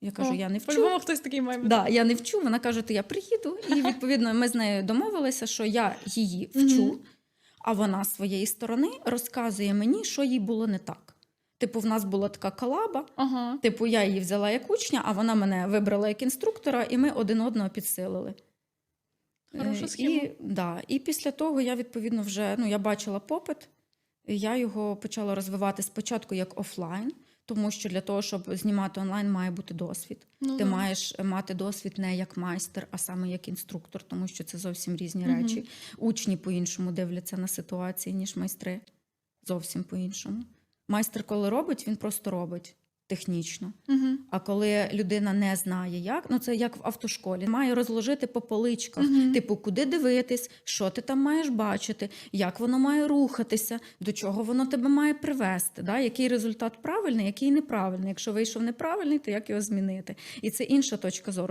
Я кажу, О, я не вчу. По-любому хтось такий має бути. Да, я не вчу. Вона каже, то я приїду. І відповідно ми з нею домовилися, що я її вчу, а вона з своєї сторони розказує мені, що їй було не так. Типу, в нас була така колаба. Ага. Типу, я її взяла як учня, а вона мене вибрала як інструктора, і ми один одного підсилили. Хороша схема. І, да, і після того я відповідно вже ну, я бачила попит, я його почала розвивати спочатку як офлайн, тому що для того, щоб знімати онлайн, має бути досвід. Ну, Ти да. маєш мати досвід не як майстер, а саме як інструктор, тому що це зовсім різні угу. речі. Учні по-іншому дивляться на ситуації, ніж майстри. Зовсім по-іншому. Майстер, коли робить, він просто робить технічно. Угу. А коли людина не знає, як, ну це як в автошколі, має розложити по поличках, угу. типу, куди дивитись, що ти там маєш бачити, як воно має рухатися, до чого воно тебе має привести, да? який результат правильний, який неправильний. Якщо вийшов неправильний, то як його змінити? І це інша точка зору.